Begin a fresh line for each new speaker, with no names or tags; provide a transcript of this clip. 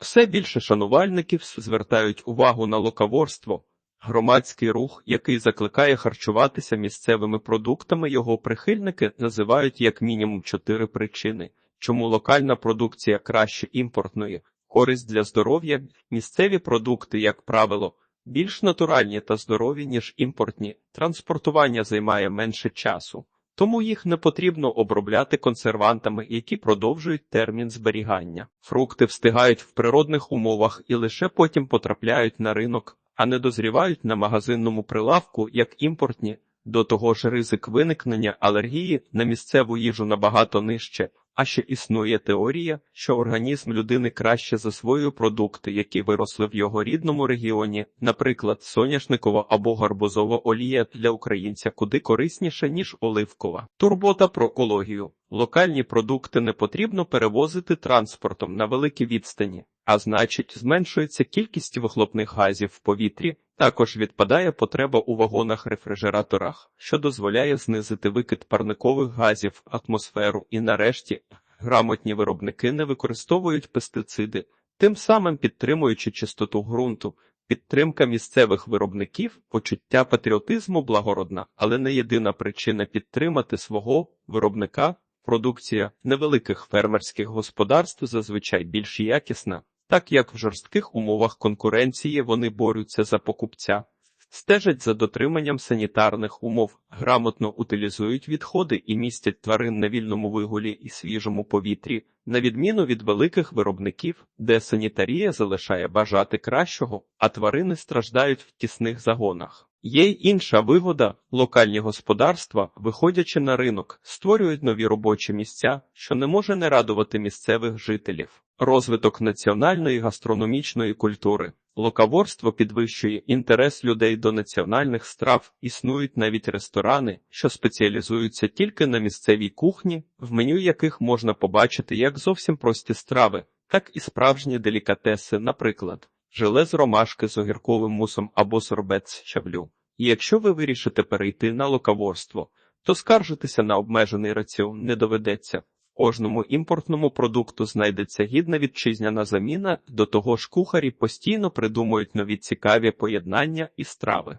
Все більше шанувальників звертають увагу на локаворство. Громадський рух, який закликає харчуватися місцевими продуктами, його прихильники називають як мінімум чотири причини, чому локальна продукція краще імпортної, користь для здоров'я, місцеві продукти, як правило, більш натуральні та здорові, ніж імпортні, транспортування займає менше часу. Тому їх не потрібно обробляти консервантами, які продовжують термін зберігання. Фрукти встигають в природних умовах і лише потім потрапляють на ринок, а не дозрівають на магазинному прилавку як імпортні. До того ж, ризик виникнення алергії на місцеву їжу набагато нижче. А ще існує теорія, що організм людини краще засвоює продукти, які виросли в його рідному регіоні, наприклад, соняшникова або гарбузова олія для українця куди корисніше, ніж оливкова. Турбота про екологію. Локальні продукти не потрібно перевозити транспортом на великі відстані, а значить, зменшується кількість вихлопних газів в повітрі. Також відпадає потреба у вагонах-рефрижераторах, що дозволяє знизити викид парникових газів в атмосферу, і нарешті грамотні виробники не використовують пестициди, тим самим підтримуючи чистоту ґрунту. Підтримка місцевих виробників, почуття патріотизму благородна, але не єдина причина підтримати свого виробника. Продукція невеликих фермерських господарств зазвичай більш якісна, так як в жорстких умовах конкуренції вони борються за покупця, стежать за дотриманням санітарних умов, грамотно утилізують відходи і містять тварин на вільному вигулі і свіжому повітрі, на відміну від великих виробників, де санітарія залишає бажати кращого, а тварини страждають в тісних загонах. Є й інша вигода: локальні господарства, виходячи на ринок, створюють нові робочі місця, що не може не радувати місцевих жителів. Розвиток національної гастрономічної культури. Локаворство підвищує інтерес людей до національних страв, існують навіть ресторани, що спеціалізуються тільки на місцевій кухні, в меню яких можна побачити як зовсім прості страви, так і справжні делікатеси, наприклад, желе з ромашки з огірковим мусом або сорбет з щавлю. І якщо ви вирішите перейти на локаворство, то скаржитися на обмежений раціон не доведеться. Кожному імпортному продукту знайдеться гідна вітчизняна заміна, до того ж кухарі постійно придумують нові цікаві поєднання і страви.